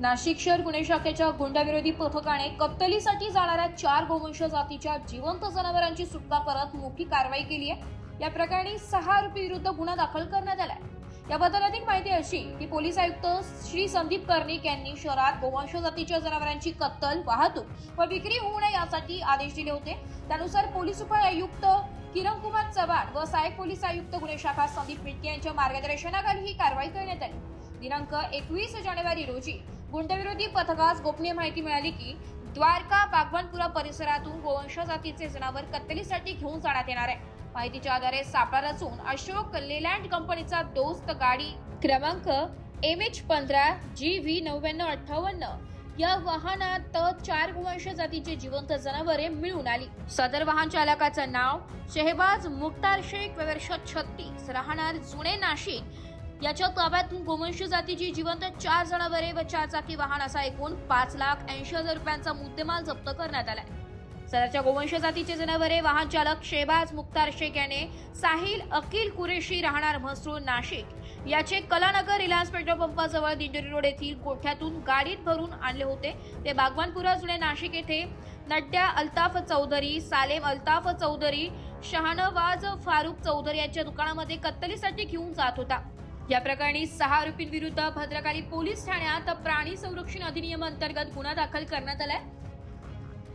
नाशिक शहर गुन्हे शाखेच्या गुंडाविरोधी पथकाने कत्तलीसाठी जाणाऱ्या चार गोवंश जातीच्या जिवंत जनावरांची सुटका करत मोठी कारवाई केली आहे. या प्रकरणी सहा आरोपी विरुद्ध गुन्हा दाखल करण्यात आलाय याबद्दल अधिक माहिती अशी की पोलीस आयुक्त श्री संदीप कर्णिक यांनी शहरात गोवंश जातीच्या जनावरांची कत्तल वाहतूक व विक्री होऊ नये यासाठी आदेश दिले होते. त्यानुसार पोलीस उपआयुक्त किरण कुमार चव्हाण व सहाय्यक पोलीस आयुक्त गुन्हे शाखा संदीप मिटके यांच्या मार्गदर्शनाखाली ही कारवाई करण्यात आली. दिनांक एकवीस जानेवारी रोजी गुंडविरोधी पथकास गोपनीय माहिती मिळाली की द्वारका बागवानपुरा परिसरातून गोवंश जातीचे जनावर कत्तलीसाठी घेऊन जाण्यात येणार आहे. माहितीच्या आधारे सापळा रचून अशोक लेलँड कंपनीचा दोस्त गाडी क्रमांक एम एच पंधरा जी व्ही नव्याण्णव अठ्ठावन्न या वाहनात चार गोवंश जातीची जिवंत जनावरे मिळून आली. सदर वाहन चालकाचं नाव शेहबाज मुक्तार शेख वर्ष छत्तीस राहणार जुने नाशिक याच्या ताब्यातून गोवंश जातीची जिवंत चार जनावरे व चार चाकी वाहन असा एकूण पाच लाख ऐंशी हजार रुपयांचा मुद्देमाल जप्त करण्यात आलाय. सदरच्या गोवंश जातीचे जनावरे वाहन चालक शेबाज मुख्तार शेख याने साहिल अकिल कुरेशी राहणार म्हसरूळ नाशिक. याचे कलानगर रिलायन्स पेट्रोल पंपाजवळ दिंडोरी रोड येथील गोठ्यातून गाडीत भरून आणले होते. ते बागवानपुरा जुने नाशिक येथे नड्या अल्ताफ चौधरी सालेम अल्ताफ चौधरी शहानवाज फारुख चौधरी यांच्या दुकानामध्ये कत्तलीसाठी घेऊन जात होता. या प्रकरणी सहा आरोपींविरुद्ध भद्रकाली पोलीस ठाण्यात प्राणी संरक्षण अधिनियम अंतर्गत गुन्हा दाखल करण्यात आलाय.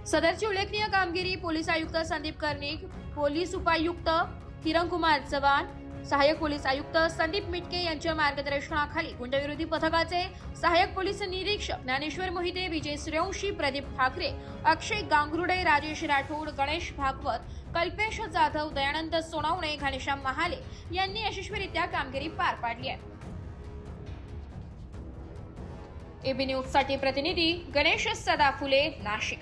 सदरची उल्लेखनीय कामगिरी पोलीस आयुक्त संदीप कर्णिक पोलीस उपायुक्त किरण कुमार चव्हाण सहाय्यक पोलीस आयुक्त संदीप मिटके यांच्या मार्गदर्शनाखाली गुंडविरोधी पथकाचे सहाय्यक पोलीस निरीक्षक ज्ञानेश्वर मोहिते विजय सूर्यवंशी प्रदीप ठाकरे अक्षय गांगरुडे राजेश राठोड गणेश भागवत कल्पेश जाधव दयानंद सोनावणे घनश्याम महाले यांनी यशस्वीरित्या कामगिरी पार पाडली आहे. एबी न्यूजसाठी प्रतिनिधी गणेश सदाफुले नाशिक.